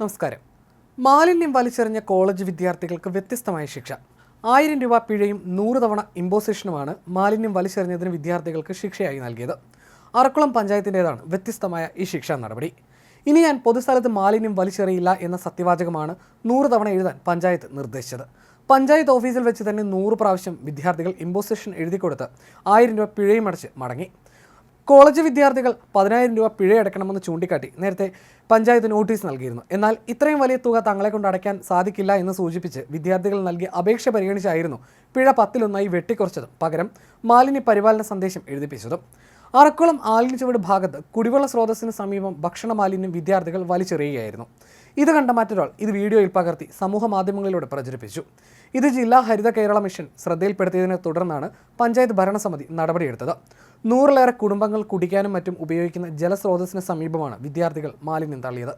നമസ്കാരം. മാലിന്യം വലിച്ചെറിഞ്ഞ കോളേജ് വിദ്യാർത്ഥികൾക്ക് വ്യത്യസ്തമായ ശിക്ഷ. ആയിരം രൂപ പിഴയും നൂറ് തവണ ഇമ്പോസിഷനുമാണ് മാലിന്യം വലിച്ചെറിഞ്ഞതിന് വിദ്യാർത്ഥികൾക്ക് ശിക്ഷയായി നൽകിയത്. അറക്കുളം പഞ്ചായത്തിന്റെതാണ് വ്യത്യസ്തമായ ഈ ശിക്ഷാ നടപടി. ഇനി ഞാൻ പൊതുസ്ഥലത്ത് മാലിന്യം വലിച്ചെറിയില്ല എന്ന സത്യവാചകമാണ് നൂറ് തവണ എഴുതാൻ പഞ്ചായത്ത് നിർദ്ദേശിച്ചത്. പഞ്ചായത്ത് ഓഫീസിൽ വെച്ച് തന്നെ നൂറ് പ്രാവശ്യം വിദ്യാർത്ഥികൾ ഇമ്പോസിഷൻ എഴുതി കൊടുത്ത് ആയിരം രൂപ പിഴയും അടച്ച് മടങ്ങി. കോളേജ് വിദ്യാർത്ഥികൾ പതിനായിരം രൂപ പിഴയടക്കണമെന്ന് ചൂണ്ടിക്കാട്ടി നേരത്തെ പഞ്ചായത്ത് നോട്ടീസ് നൽകിയിരുന്നു. എന്നാൽ ഇത്രയും വലിയ തുക തങ്ങളെ കൊണ്ട് അടയ്ക്കാൻ സാധിക്കില്ല എന്ന് സൂചിപ്പിച്ച് വിദ്യാർത്ഥികൾ നൽകിയ അപേക്ഷ പരിഗണിച്ചായിരുന്നു പിഴ പത്തിലൊന്നായി വെട്ടിക്കുറച്ചതും പകരം മാലിന്യ പരിപാലന സന്ദേശം എഴുതിപ്പിച്ചതും. അറക്കുളം ആലിൻചുവട് ഭാഗത്ത് കുടിവെള്ള സ്രോതസ്സിന് സമീപം ഭക്ഷണ മാലിന്യം വിദ്യാർത്ഥികൾ വലിച്ചെറിയുകയായിരുന്നു. ഇത് കണ്ട മറ്റൊരാൾ ഇത് വീഡിയോയിൽ പകർത്തി സമൂഹ മാധ്യമങ്ങളിലൂടെ പ്രചരിപ്പിച്ചു. ഇത് ജില്ലാ ഹരിത കേരള മിഷൻ ശ്രദ്ധയിൽപ്പെടുത്തിയതിനെ തുടർന്നാണ് പഞ്ചായത്ത് ഭരണസമിതി നടപടിയെടുത്തത്. നൂറിലേറെ കുടുംബങ്ങൾ കുടിക്കാനും മറ്റും ഉപയോഗിക്കുന്ന ജലസ്രോതസ്സിന് സമീപമാണ് വിദ്യാർത്ഥികൾ മാലിന്യം തള്ളിയത്.